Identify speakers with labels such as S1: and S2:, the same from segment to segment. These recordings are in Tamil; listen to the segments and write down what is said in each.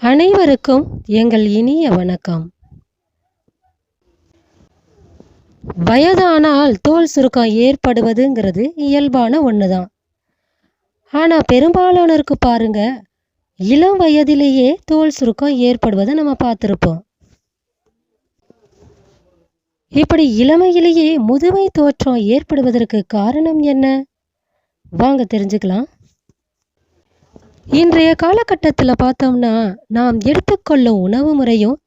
S1: அனைவருக்கும் எங்கள் இனிய வணக்கம். வயதானால் தோல் சுருக்கம் ஏற்படுவதுங்கிறது இயல்பான ஒன்று தான் ஆனால் பெரும்பாலானோருக்கு பாருங்க இளம் வயதிலேயே தோல் சுருக்கம் ஏற்படுவதை நம்ம பார்த்துருப்போம். இப்படி இளமையிலேயே முதுமை தோற்றம் ஏற்படுவதற்கு காரணம் என்ன? வாங்க தெரிஞ்சுக்கலாம். இன்றைய காலகட்டத்தில் பார்த்தோம்னா நாம் எடுத்துக்கொள்ளும் உணவு முறையும்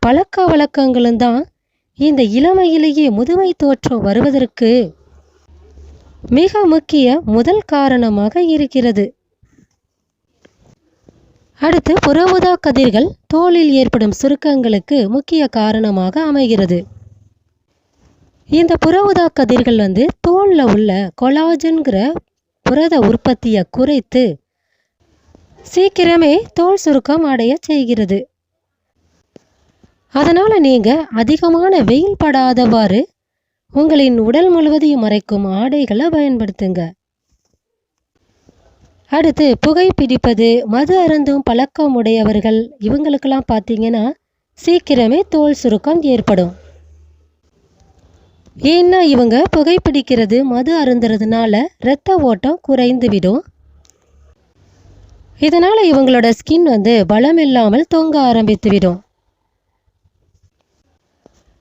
S1: பழக்க வழக்கங்களும் தான் இந்த இளமையிலேயே முதுமை தோற்றம் வருவதற்கு மிக முக்கிய முதல் காரணமாக இருக்கிறது. அடுத்து புற கதிர்கள் தோலில் ஏற்படும் சுருக்கங்களுக்கு முக்கிய காரணமாக அமைகிறது. இந்த புறவுதா கதிர்கள் வந்து தோலில் உள்ள கொலாஜன்கிற புரத உற்பத்தியை குறைத்து சீக்கிரமே தோல் சுருக்கம் அடைய செய்கிறது. அதனால் நீங்கள் அதிகமான வெயில் படாதவாறு உங்களின் உடல் முழுவதையும் மறைக்கும் ஆடைகளை பயன்படுத்துங்க. அடுத்து புகை பிடிப்பது மது அருந்தும் பழக்கம் உடையவர்கள் இவங்களுக்கெல்லாம் பார்த்தீங்கன்னா சீக்கிரமே தோல் சுருக்கம் ஏற்படும். ஏன்னா இவங்க புகைப்பிடிக்கிறது மது அருந்துறதுனால இரத்த ஓட்டம் குறைந்து விடும் இதனால் இவங்களோட ஸ்கின் வந்து பலம் இல்லாமல் தொங்க ஆரம்பித்துவிடும்.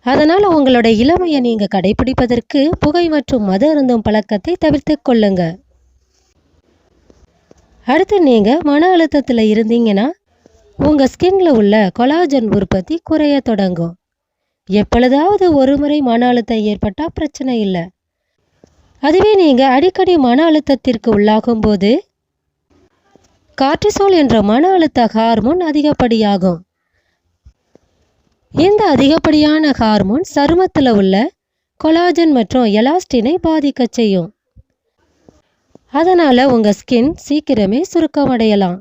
S1: அதனால் உங்களோட இளமையை நீங்கள் கடைபிடிப்பதற்கு புகை மற்றும் மது அருந்தும் பழக்கத்தை தவிர்த்து கொள்ளுங்க. அடுத்து நீங்கள் மன அழுத்தத்தில் இருந்தீங்கன்னா உங்கள் ஸ்கின்ல உள்ள கொலாஜன் உற்பத்தி குறைய தொடங்கும். எப்பொழுதாவது ஒரு முறை மன அழுத்தம் ஏற்பட்டால் பிரச்சனை இல்லை. அதுவே நீங்கள் அடிக்கடி மன அழுத்தத்திற்கு உள்ளாகும் போது கார்டிசோல் என்ற மன அழுத்த ஹார்மோன் அதிகப்படியாகும். இந்த அதிகப்படியான ஹார்மோன் சருமத்தில் உள்ள கொலாஜன் மற்றும் எலாஸ்டினை பாதிக்க செய்யும். அதனால் உங்கள் ஸ்கின் சீக்கிரமே சுருக்கமடையலாம்.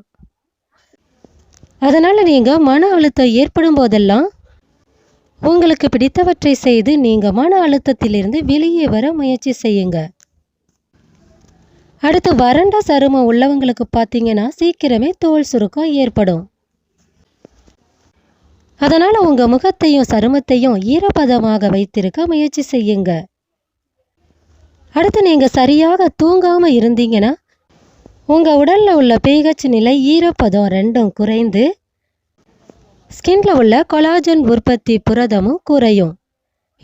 S1: அதனால் நீங்கள் மன அழுத்தம் ஏற்படும் போதெல்லாம் உங்களுக்கு பிடித்தவற்றை செய்து நீங்கள் மன அழுத்தத்திலிருந்து வெளியே வர முயற்சி செய்யுங்க. அடுத்து வறண்ட சருமம் உள்ளவங்களுக்கு பார்த்தீங்கன்னா சீக்கிரமே தோல் சுருக்கம் ஏற்படும். அதனால் உங்கள் முகத்தையும் சருமத்தையும் ஈரப்பதமாக வைத்திருக்க முயற்சி செய்யுங்க. அடுத்து நீங்கள் சரியாக தூங்காமல் இருந்தீங்கன்னா உங்கள் உடலில் உள்ள பிஹெச் நிலை ஈரப்பதம் ரெண்டும் குறைந்து ஸ்கின்ல உள்ள கொலாஜன் உற்பத்தி புரதமும் குறையும்.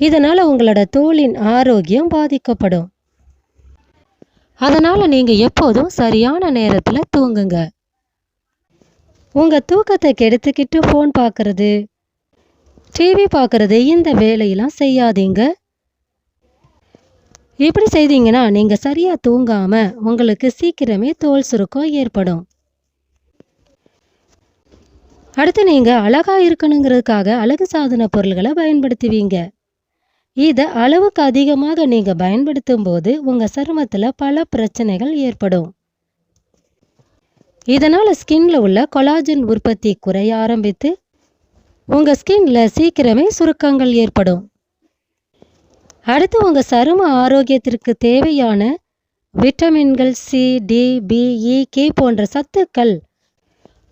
S1: இதனால் உங்களோட தோலின் ஆரோக்கியம் பாதிக்கப்படும். அதனால் நீங்கள் எப்போதும் சரியான நேரத்தில் தூங்குங்க. உங்கள் தூக்கத்தை கெடுத்துக்கிட்டு ஃபோன் பார்க்குறது டிவி பார்க்குறது இந்த வேலையெல்லாம் செய்யாதீங்க. இப்படி செய்தீங்கன்னா நீங்கள் சரியாக தூங்காமல் உங்களுக்கு சீக்கிரமே தோல் சுருக்கம் ஏற்படும். அடுத்து நீங்கள் அழகாக இருக்கணுங்கிறதுக்காக அழகு சாதன பொருள்களை பயன்படுத்துவீங்க. இதை அளவுக்கு அதிகமாக நீங்கள் பயன்படுத்தும் போது உங்கள் சருமத்தில் பல பிரச்சனைகள் ஏற்படும். இதனால் ஸ்கின்ல உள்ள கொலாஜன் உற்பத்தி குறைய ஆரம்பித்து உங்கள் ஸ்கின்ல சீக்கிரமே சுருக்கங்கள் ஏற்படும். அடுத்து உங்கள் சரும ஆரோக்கியத்திற்கு தேவையான விட்டமின்கள் C D B E K போன்ற சத்துக்கள்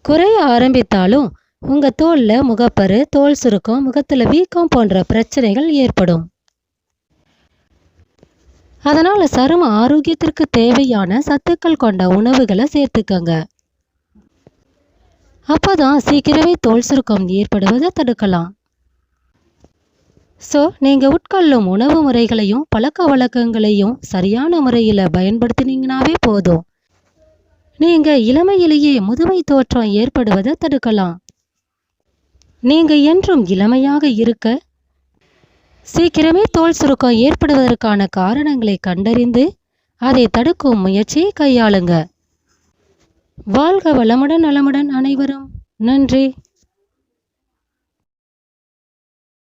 S1: குறைய ஆரம்பித்தாலும் உங்கள் தோலில் முகப்பரு தோல் சுருக்கம் முகத்தில் வீக்கம் போன்ற பிரச்சனைகள் ஏற்படும். அதனால் சரும ஆரோக்கியத்திற்கு தேவையான சத்துக்கள் கொண்ட உணவுகளை சேர்த்துக்கங்க. அப்போதான் சீக்கிரமே தோல் சுருக்கம் ஏற்படுவதை தடுக்கலாம். ஸோ நீங்கள் உட்கொள்ளும் உணவு முறைகளையும் பழக்க வழக்கங்களையும் சரியான முறையில் பயன்படுத்தினீங்கனாவே போதும். நீங்கள் இளமையிலேயே முதுமை தோற்றம் ஏற்படுவதை தடுக்கலாம். நீங்கள் என்றும் இளமையாக இருக்க சீக்கிரமே தோல் சுருக்கம் ஏற்படுவதற்கான காரணங்களை கண்டறிந்து அதை தடுக்கும் முயற்சியை கையாளுங்க. வாழ்க வளமுடன் நலமுடன் அனைவரும். நன்றி.